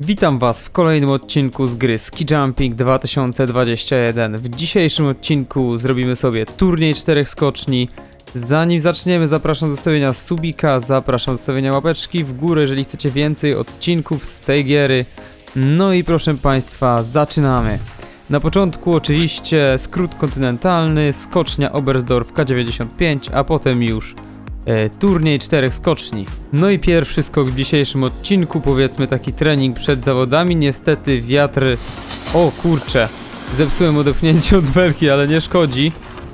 Witam Was w kolejnym odcinku z gry Ski Jumping 2021. W dzisiejszym odcinku zrobimy sobie turniej czterech skoczni. Zanim zaczniemy, zapraszam do zostawienia subika, zapraszam do zostawienia łapeczki w górę, jeżeli chcecie więcej odcinków z tej giery. No i proszę Państwa, zaczynamy. Na początku oczywiście skrót kontynentalny, skocznia Oberstdorf K95, a potem już e, turniej czterech skoczni. No i pierwszy skok w dzisiejszym odcinku, powiedzmy taki trening przed zawodami. Niestety wiatr. O kurczę, zepsułem odepchnięcie od belki, ale nie szkodzi.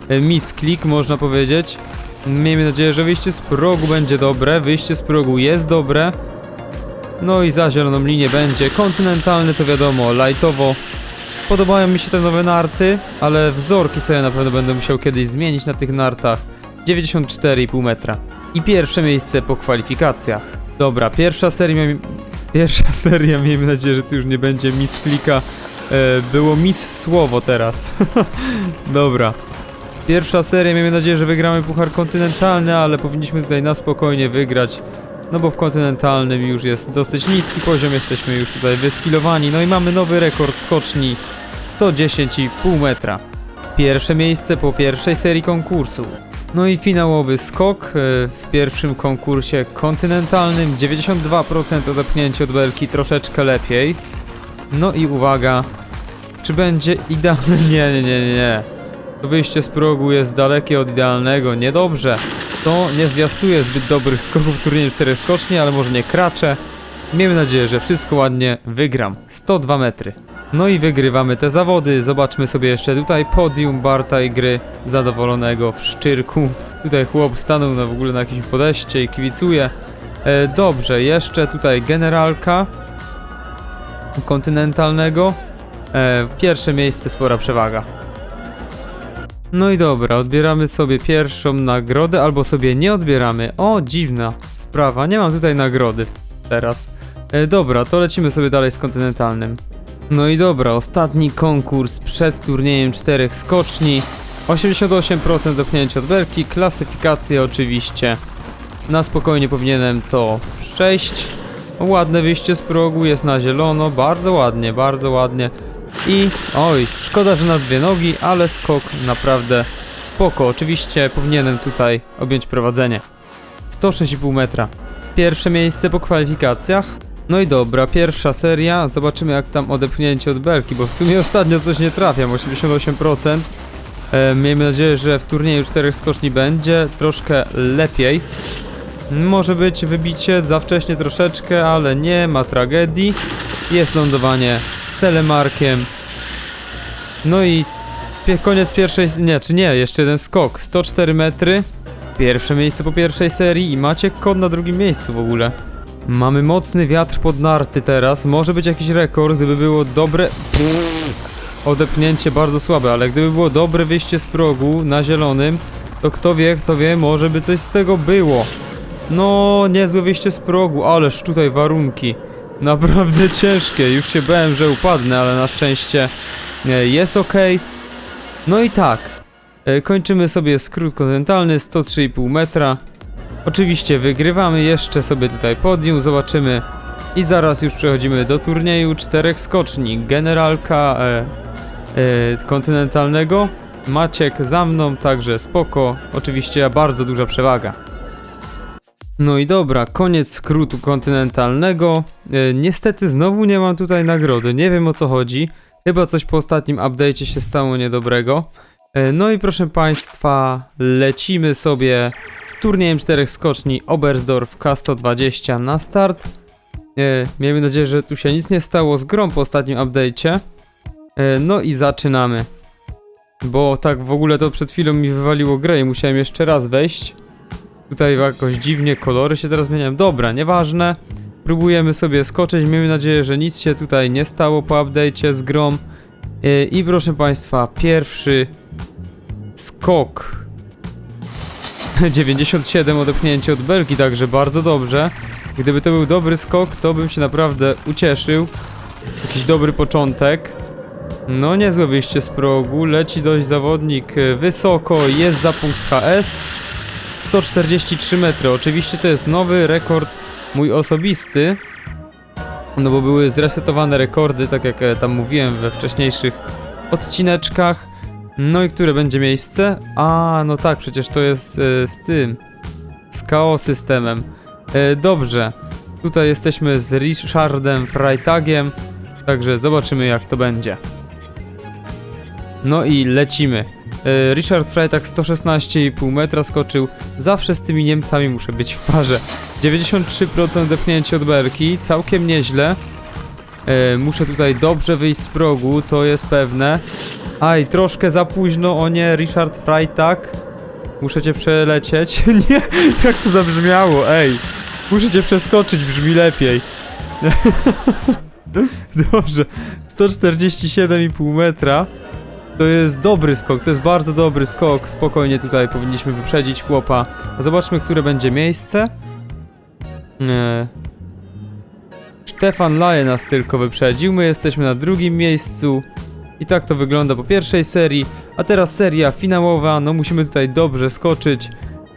E, misklik, można powiedzieć. Miejmy nadzieję, że wyjście z progu będzie dobre. Wyjście z progu jest dobre. No i za zieloną linię będzie kontynentalny, to wiadomo, lightowo. Podobają mi się te nowe narty, ale wzorki sobie na pewno będę musiał kiedyś zmienić na tych nartach. 94,5 metra. I pierwsze miejsce po kwalifikacjach. Dobra, pierwsza seria. Pierwsza seria, miejmy nadzieję, że tu już nie będzie Miss Klika. E, było Miss Słowo teraz. Dobra. Pierwsza seria, miejmy nadzieję, że wygramy Puchar Kontynentalny, ale powinniśmy tutaj na spokojnie wygrać. No bo w kontynentalnym już jest dosyć niski poziom, jesteśmy już tutaj wyskilowani. No i mamy nowy rekord skoczni 110,5 metra. Pierwsze miejsce po pierwszej serii konkursu. No i finałowy skok e, w pierwszym konkursie kontynentalnym. 92% odepchnięcie od belki, troszeczkę lepiej. No i uwaga, czy będzie idealne? Nie, nie, nie, nie. To wyjście z progu jest dalekie od idealnego, niedobrze. To nie zwiastuje zbyt dobrych skoków w turnieju 4 skoczni, ale może nie kraczę. Miejmy nadzieję, że wszystko ładnie wygram. 102 metry. No i wygrywamy te zawody. Zobaczmy sobie jeszcze tutaj podium Barta i gry zadowolonego w szczyrku. Tutaj chłop stanął na w ogóle na jakimś podejście i kibicuje. E, dobrze, jeszcze tutaj generalka kontynentalnego. E, pierwsze miejsce, spora przewaga. No i dobra, odbieramy sobie pierwszą nagrodę, albo sobie nie odbieramy. O, dziwna sprawa, nie mam tutaj nagrody teraz. E, dobra, to lecimy sobie dalej z kontynentalnym. No i dobra, ostatni konkurs przed turniejem czterech skoczni. 88% dopchnięcia od belki, klasyfikację oczywiście. Na spokojnie powinienem to przejść. Ładne wyjście z progu, jest na zielono, bardzo ładnie, bardzo ładnie. I oj, szkoda, że na dwie nogi, ale skok naprawdę spoko. Oczywiście powinienem tutaj objąć prowadzenie. 106,5 metra. Pierwsze miejsce po kwalifikacjach. No i dobra, pierwsza seria. Zobaczymy jak tam odepchnięcie od belki, bo w sumie ostatnio coś nie trafiam, 88%. E, miejmy nadzieję, że w turnieju czterech skoczni będzie troszkę lepiej. Może być wybicie za wcześnie troszeczkę, ale nie ma tragedii. Jest lądowanie z telemarkiem. No i koniec pierwszej. Nie, czy nie, jeszcze jeden skok. 104 metry. Pierwsze miejsce po pierwszej serii i Maciek Kod na drugim miejscu w ogóle. Mamy mocny wiatr pod narty teraz. Może być jakiś rekord, gdyby było dobre. Odepchnięcie bardzo słabe, ale gdyby było dobre wyjście z progu na zielonym, to kto wie, kto wie, może by coś z tego było. No, niezłe wyjście z progu, ależ tutaj warunki. Naprawdę ciężkie, już się bałem, że upadnę, ale na szczęście e, jest ok. No i tak, e, kończymy sobie skrót kontynentalny 103,5 metra. Oczywiście wygrywamy jeszcze sobie tutaj podium, zobaczymy. I zaraz już przechodzimy do turnieju czterech skoczni. Generalka e, e, kontynentalnego. Maciek za mną, także spoko. Oczywiście bardzo duża przewaga. No i dobra, koniec skrótu kontynentalnego. E, niestety znowu nie mam tutaj nagrody, nie wiem o co chodzi. Chyba coś po ostatnim update'cie się stało niedobrego. E, no i proszę Państwa, lecimy sobie z turniejem czterech skoczni Oberstdorf K120 na start. E, miejmy nadzieję, że tu się nic nie stało z grą po ostatnim update'cie. E, no i zaczynamy. Bo tak w ogóle to przed chwilą mi wywaliło grę i musiałem jeszcze raz wejść. Tutaj jakoś dziwnie kolory się teraz zmieniają. Dobra, nieważne. Próbujemy sobie skoczyć. Miejmy nadzieję, że nic się tutaj nie stało po update'cie z grą. Yy, I proszę Państwa, pierwszy skok. 97 odepchnięcie od belki, także bardzo dobrze. Gdyby to był dobry skok, to bym się naprawdę ucieszył. Jakiś dobry początek. No niezłe wyjście z progu. Leci dość zawodnik yy, wysoko, jest za punkt HS. 143 metry. Oczywiście to jest nowy rekord mój osobisty. No bo były zresetowane rekordy, tak jak e, tam mówiłem we wcześniejszych odcineczkach. No i które będzie miejsce? A, no tak, przecież to jest e, z tym, z KO systemem. E, dobrze, tutaj jesteśmy z Richardem Freitagiem, także zobaczymy jak to będzie. No i lecimy. E, Richard Freitag 116,5 metra skoczył. Zawsze z tymi Niemcami muszę być w parze. 93% depnięcie od belki, całkiem nieźle. Muszę tutaj dobrze wyjść z progu, to jest pewne. Aj, troszkę za późno, o nie, Richard Freitag. Muszę cię przelecieć. nie, jak to zabrzmiało, ej. Muszę cię przeskoczyć, brzmi lepiej. Dobrze, 147,5 metra. To jest dobry skok, to jest bardzo dobry skok. Spokojnie tutaj powinniśmy wyprzedzić chłopa. Zobaczmy, które będzie miejsce. Stefan Laje nas tylko wyprzedził. My jesteśmy na drugim miejscu. I tak to wygląda po pierwszej serii. A teraz seria finałowa. No musimy tutaj dobrze skoczyć.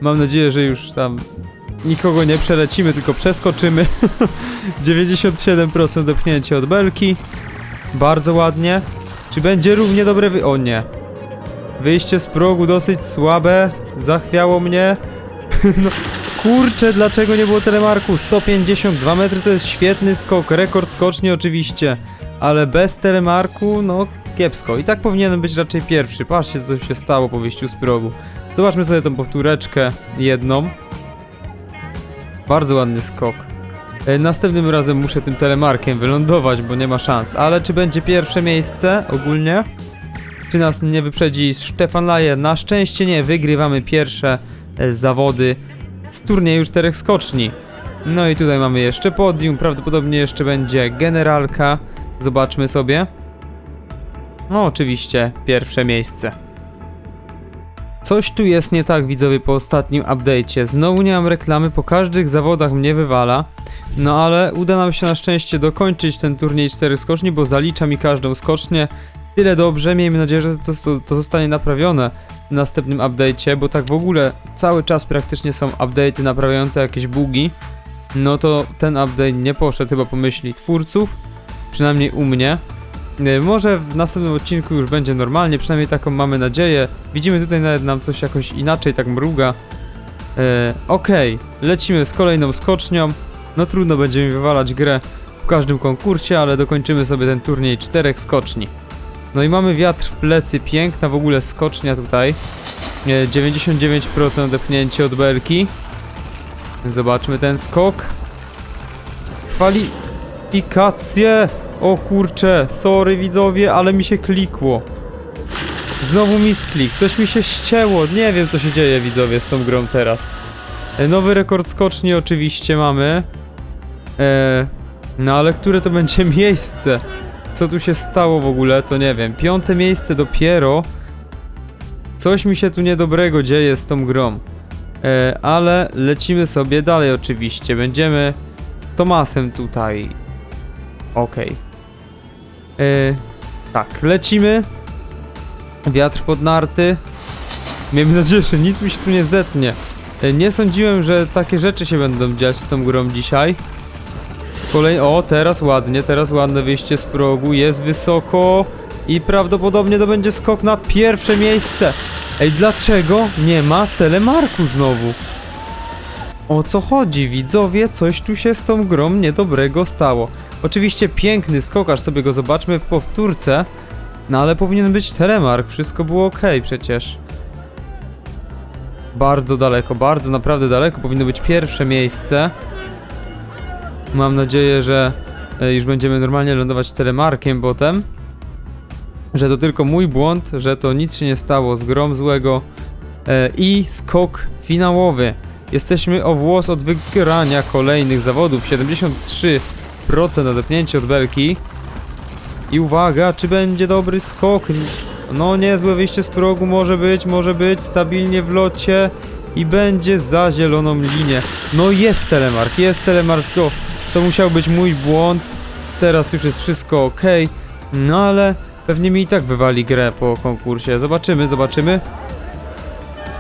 Mam nadzieję, że już tam nikogo nie przelecimy, tylko przeskoczymy. 97% dopchnięcie od belki. Bardzo ładnie. Czy będzie równie dobre wy... O nie. Wyjście z progu dosyć słabe. Zachwiało mnie. no kurczę, dlaczego nie było telemarku? 152 metry to jest świetny skok. Rekord skoczni oczywiście. Ale bez telemarku, no kiepsko. I tak powinienem być raczej pierwszy. Patrzcie, co się stało po wyjściu z progu. Zobaczmy sobie tą powtóreczkę jedną. Bardzo ładny skok. E, Następnym razem muszę tym telemarkiem wylądować, bo nie ma szans. Ale czy będzie pierwsze miejsce ogólnie? Czy nas nie wyprzedzi Stefan Laje? Na szczęście nie, wygrywamy pierwsze e, zawody z turnieju czterech skoczni. No i tutaj mamy jeszcze podium, prawdopodobnie jeszcze będzie generalka. Zobaczmy sobie. No oczywiście, pierwsze miejsce. Coś tu jest nie tak, widzowie, po ostatnim update'cie. Znowu nie mam reklamy, po każdych zawodach mnie wywala. No ale uda nam się na szczęście dokończyć ten turniej 4 skoczni, bo zalicza mi każdą skocznię. Tyle dobrze, miejmy nadzieję, że to, to, zostanie naprawione w następnym update'cie, bo tak w ogóle cały czas praktycznie są update'y naprawiające jakieś bugi. No to ten update nie poszedł chyba po myśli twórców, przynajmniej u mnie. E, Może w następnym odcinku już będzie normalnie, przynajmniej taką mamy nadzieję. Widzimy tutaj nawet nam coś jakoś inaczej tak mruga. E, Okej, lecimy z kolejną skocznią. No trudno będzie mi wywalać grę w każdym konkursie, ale dokończymy sobie ten turniej czterech skoczni. No i mamy wiatr w plecy, piękna w ogóle skocznia tutaj. E, 99% depnięcie od belki. Zobaczmy ten skok. Kwalifikacje! O kurcze, sorry widzowie, ale mi się klikło. Znowu mi sklik, coś mi się ścięło, nie wiem co się dzieje widzowie z tą grą teraz. E, Nowy rekord skoczni oczywiście mamy. E, no ale które to będzie miejsce? Co tu się stało w ogóle, to nie wiem. Piąte miejsce dopiero. Coś mi się tu niedobrego dzieje z tą grą. E, ale lecimy sobie dalej oczywiście. Będziemy z Tomasem tutaj. Okej. E, tak, lecimy. Wiatr pod narty. Miejmy nadzieję, że nic mi się tu nie zetnie. E, Nie sądziłem, że takie rzeczy się będą dziać z tą grą dzisiaj. Kolej... O, teraz ładnie, teraz ładne wyjście z progu, jest wysoko i prawdopodobnie to będzie skok na pierwsze miejsce. Ej, dlaczego nie ma telemarku znowu? O co chodzi, widzowie? Coś tu się z tą grą niedobrego stało. Oczywiście piękny skok, aż sobie go zobaczmy w powtórce. No ale powinien być telemark, wszystko było ok przecież. Bardzo daleko, bardzo naprawdę daleko, powinno być pierwsze miejsce. Mam nadzieję, że e, już będziemy normalnie lądować telemarkiem potem. Że to tylko mój błąd, że to nic się nie stało z grom złego. E, I skok finałowy. Jesteśmy o włos od wygrania kolejnych zawodów. 73% odepnięcie od belki. I uwaga, czy będzie dobry skok? No niezłe wyjście z progu może być, może być, stabilnie w locie i będzie za zieloną linię. No jest telemark, jest telemark, tylko to musiał być mój błąd. Teraz już jest wszystko ok, no ale pewnie mi i tak wywali grę po konkursie. Zobaczymy, zobaczymy.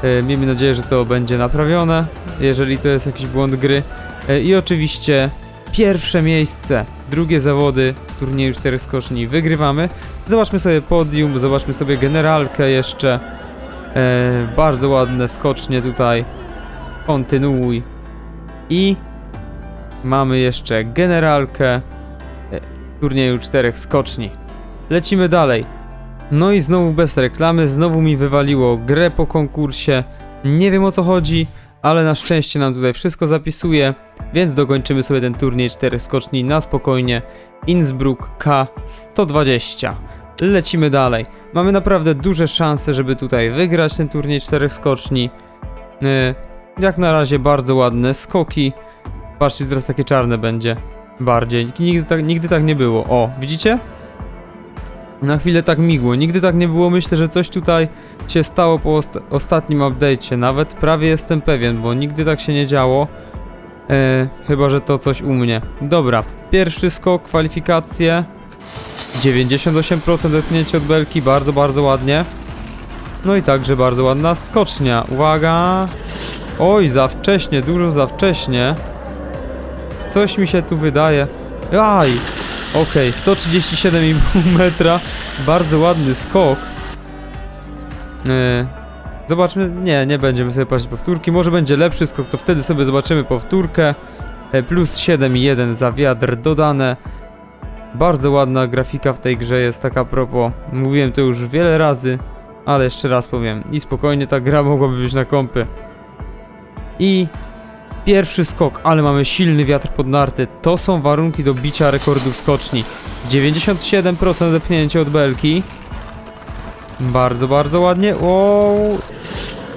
E, miejmy nadzieję, że to będzie naprawione, jeżeli to jest jakiś błąd gry. E, I oczywiście pierwsze miejsce drugie zawody turnieju 4 skoczni wygrywamy. Zobaczmy sobie podium, zobaczmy sobie generalkę jeszcze. E, bardzo ładne skocznie tutaj. Kontynuuj. I mamy jeszcze generalkę e, turnieju 4 skoczni. Lecimy dalej. No i znowu bez reklamy, znowu mi wywaliło grę po konkursie. Nie wiem o co chodzi, ale na szczęście nam tutaj wszystko zapisuje, więc dokończymy sobie ten turniej 4 skoczni na spokojnie. Innsbruck K120. Lecimy dalej. Mamy naprawdę duże szanse, żeby tutaj wygrać ten turniej 4 skoczni. Yy, jak na razie bardzo ładne skoki. Patrzcie, teraz takie czarne będzie. Bardziej. Nigdy tak, nigdy tak nie było. O, widzicie? Na chwilę tak migło. Nigdy tak nie było. Myślę, że coś tutaj się stało po osta- ostatnim update'cie. Nawet prawie jestem pewien, bo nigdy tak się nie działo. E, chyba, że to coś u mnie. Dobra, pierwszy skok, kwalifikacje. 98% dotknięcie od belki, bardzo, bardzo ładnie. No i także bardzo ładna skocznia. Uwaga! Oj, za wcześnie, dużo za wcześnie. Coś mi się tu wydaje. Aj! Okej, 137,5 metra. Bardzo ładny skok. Yy, zobaczmy. Nie, nie będziemy sobie patrzeć powtórki. Może będzie lepszy skok, to wtedy sobie zobaczymy powtórkę. E, Plus 7,1 za wiatr dodane. Bardzo ładna grafika w tej grze jest taka propos. Mówiłem to już wiele razy, ale jeszcze raz powiem. I spokojnie ta gra mogłaby być na kompy. I Pierwszy skok, ale mamy silny wiatr pod narty. To są warunki do bicia rekordów skoczni. 97% depnięcie od belki. Bardzo, bardzo ładnie. O,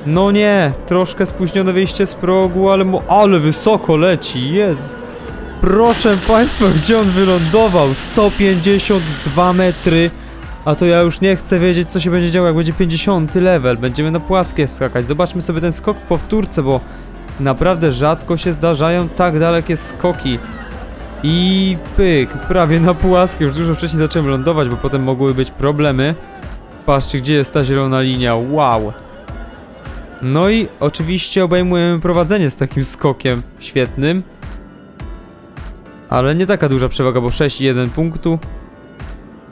No nie, troszkę spóźnione wyjście z progu, ale, mo- ale wysoko leci, jest. Proszę Państwa, gdzie on wylądował? 152 metry. A to ja już nie chcę wiedzieć, co się będzie działo, jak będzie 50 level. Będziemy na płaskie skakać. Zobaczmy sobie ten skok w powtórce, bo Naprawdę rzadko się zdarzają tak dalekie skoki. I pyk, prawie na płaskie. Już dużo wcześniej zacząłem lądować, bo potem mogły być problemy. Patrzcie, gdzie jest ta zielona linia. Wow. No i oczywiście obejmujemy prowadzenie z takim skokiem świetnym. Ale nie taka duża przewaga, bo 6,1 punktu.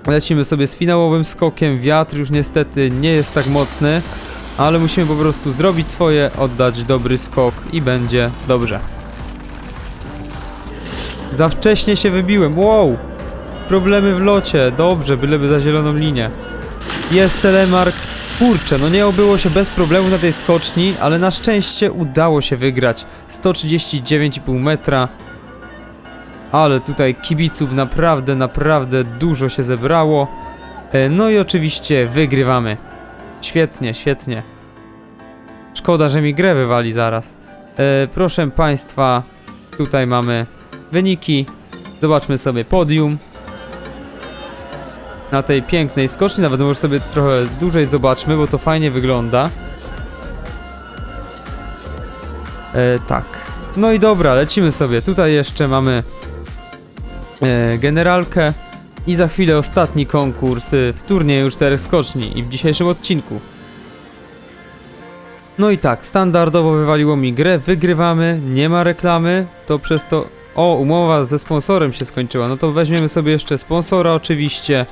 Lecimy sobie z finałowym skokiem. Wiatr już niestety nie jest tak mocny. Ale musimy po prostu zrobić swoje, oddać dobry skok i będzie dobrze. Za wcześnie się wybiłem, wow! Problemy w locie, dobrze, byleby za zieloną linię. Jest telemark, kurczę, no nie obyło się bez problemu na tej skoczni, ale na szczęście udało się wygrać. 139,5 metra. Ale tutaj kibiców naprawdę, naprawdę dużo się zebrało. E, No i oczywiście wygrywamy. Świetnie, świetnie. Szkoda, że mi grę wywali zaraz. E, proszę Państwa, tutaj mamy wyniki. Zobaczmy sobie podium. Na tej pięknej skoczni, nawet może sobie trochę dłużej zobaczmy, bo to fajnie wygląda. E, tak. No i dobra, lecimy sobie. Tutaj jeszcze mamy e, generalkę. I za chwilę ostatni konkurs y, w turnieju 4 skoczni i w dzisiejszym odcinku. No i tak, standardowo wywaliło mi grę, wygrywamy, nie ma reklamy, to przez to... O, umowa ze sponsorem się skończyła, no to weźmiemy sobie jeszcze sponsora oczywiście.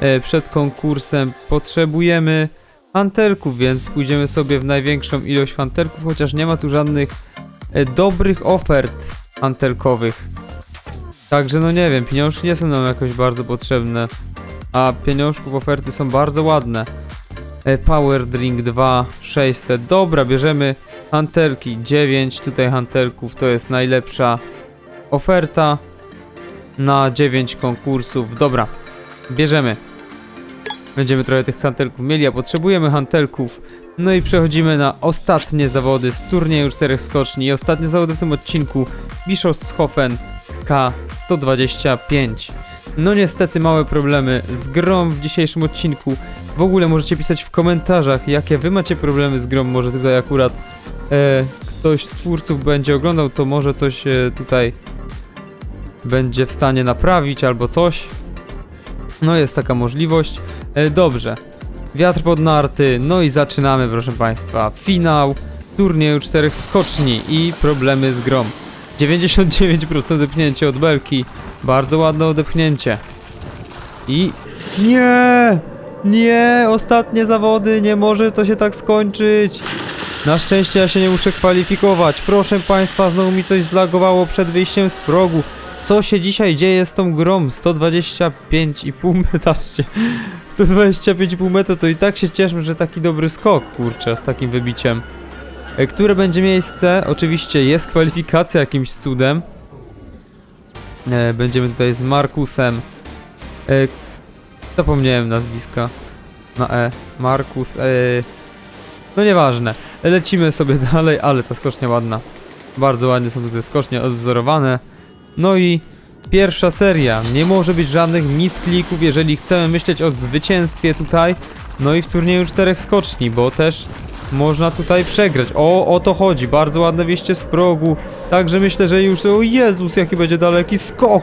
E, przed konkursem potrzebujemy hantelków, więc pójdziemy sobie w największą ilość hantelków, chociaż nie ma tu żadnych e, dobrych ofert hantelkowych. Także no nie wiem, pieniążki nie są nam jakoś bardzo potrzebne, a pieniążków oferty są bardzo ładne. E, Power Drink 2, 600, dobra, bierzemy hantelki, 9 tutaj hantelków, to jest najlepsza oferta na 9 konkursów, dobra, bierzemy. Będziemy trochę tych hantelków mieli, a potrzebujemy hantelków. No i przechodzimy na ostatnie zawody z turnieju 4 skoczni i ostatnie zawody w tym odcinku Bischofshofen K125. No niestety małe problemy z grą w dzisiejszym odcinku. W ogóle możecie pisać w komentarzach, jakie wy macie problemy z grą. Może tutaj akurat e, ktoś z twórców będzie oglądał, to może coś e, tutaj będzie w stanie naprawić albo coś. No jest taka możliwość. E, dobrze. Wiatr pod narty, no i zaczynamy proszę Państwa. Finał turnieju czterech skoczni i problemy z grą. 99% wypnięcie od belki. Bardzo ładne odepchnięcie. I... Nie! Nie! Ostatnie zawody! Nie może to się tak skończyć! Na szczęście ja się nie muszę kwalifikować. Proszę państwa, znowu mi coś zlagowało przed wyjściem z progu. Co się dzisiaj dzieje z tą grą? 125,5 metaście. 125,5 metra to i tak się cieszę, że taki dobry skok, kurczę, z takim wybiciem. E, Które będzie miejsce? Oczywiście jest kwalifikacja jakimś cudem. E, Będziemy tutaj z Markusem. E, Zapomniałem nazwiska. Na E. Markus. No nieważne. Lecimy sobie dalej, ale ta skocznia ładna. Bardzo ładnie są tutaj skocznie odwzorowane. No i pierwsza seria. Nie może być żadnych misklików, jeżeli chcemy myśleć o zwycięstwie tutaj. No i w turnieju czterech skoczni, bo też można tutaj przegrać. O, o to chodzi. Bardzo ładne wieście z progu. Także myślę, że już... O Jezus, jaki będzie daleki skok!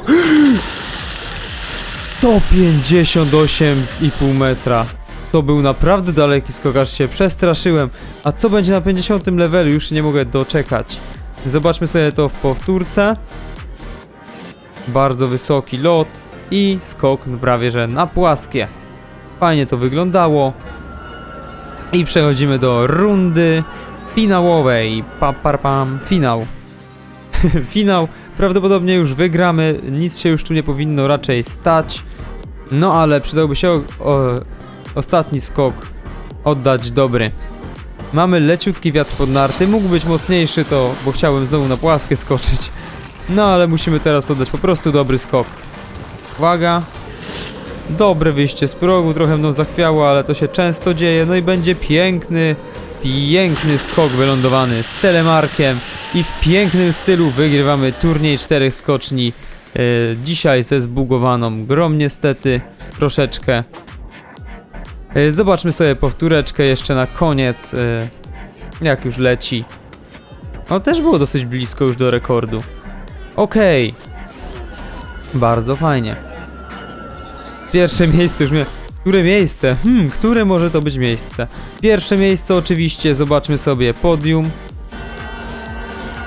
158,5 metra. To był naprawdę daleki skok, aż się przestraszyłem. A co będzie na 50 levelu? Już nie mogę doczekać. Zobaczmy sobie to w powtórce. Bardzo wysoki lot i skok prawie że na płaskie. Fajnie to wyglądało. I przechodzimy do rundy finałowej. Pa, par, pam, finał. finał prawdopodobnie już wygramy, nic się już tu nie powinno raczej stać. No ale przydałby się o, o, ostatni skok oddać dobry. Mamy leciutki wiatr pod narty, mógł być mocniejszy to, bo chciałem znowu na płaskie skoczyć. No ale musimy teraz oddać po prostu dobry skok. Uwaga. Dobre wyjście z progu, trochę mną zachwiało, ale to się często dzieje. No i będzie piękny, piękny skok wylądowany z telemarkiem. I w pięknym stylu wygrywamy turniej czterech skoczni. E, dzisiaj ze zbugowaną grą niestety, troszeczkę. E, zobaczmy sobie powtóreczkę jeszcze na koniec, e, jak już leci. No też było dosyć blisko już do rekordu. Okej. Bardzo fajnie. Pierwsze miejsce już mnie... Które miejsce? Hmm, które może to być miejsce? Pierwsze miejsce oczywiście, zobaczmy sobie podium.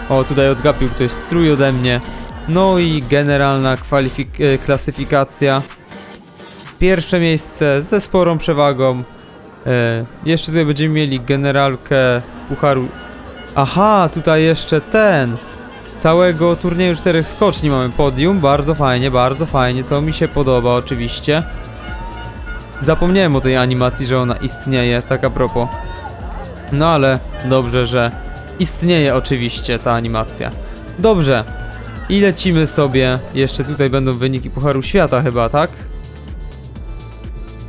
O, tutaj odgapił ktoś strój ode mnie. No i generalna e, klasyfikacja. Pierwsze miejsce ze sporą przewagą. E, jeszcze tutaj będziemy mieli generalkę pucharu. Aha, tutaj jeszcze ten. Całego turnieju czterech skoczni mamy podium. Bardzo fajnie, bardzo fajnie. To mi się podoba oczywiście. Zapomniałem o tej animacji, że ona istnieje, tak a propos. No ale dobrze, że istnieje oczywiście ta animacja. Dobrze. I lecimy sobie. Jeszcze tutaj będą wyniki Pucharu Świata chyba, tak?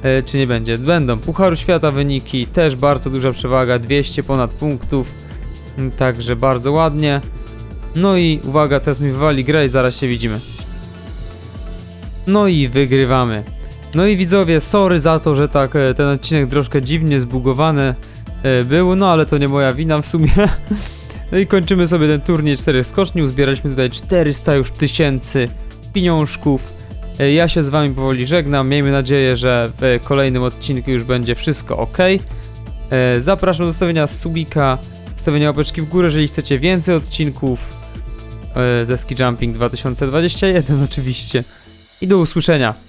E, czy nie będzie? Będą. Pucharu Świata wyniki, też bardzo duża przewaga, 200 ponad punktów. Mm, Także bardzo ładnie. No i uwaga, teraz mi wywali grę i zaraz się widzimy. No i wygrywamy. No i widzowie, sorry za to, że tak e, ten odcinek troszkę dziwnie zbugowany e, był, no ale to nie moja wina w sumie. No i kończymy sobie ten turniej 4 skoczni, uzbieraliśmy tutaj 400 już tysięcy pieniążków. E, Ja się z wami powoli żegnam, miejmy nadzieję, że w kolejnym odcinku już będzie wszystko ok. Zapraszam do zostawienia subika, zostawienia łapeczki w górę, jeżeli chcecie więcej odcinków ze Ski Jumping 2021 oczywiście. I do usłyszenia.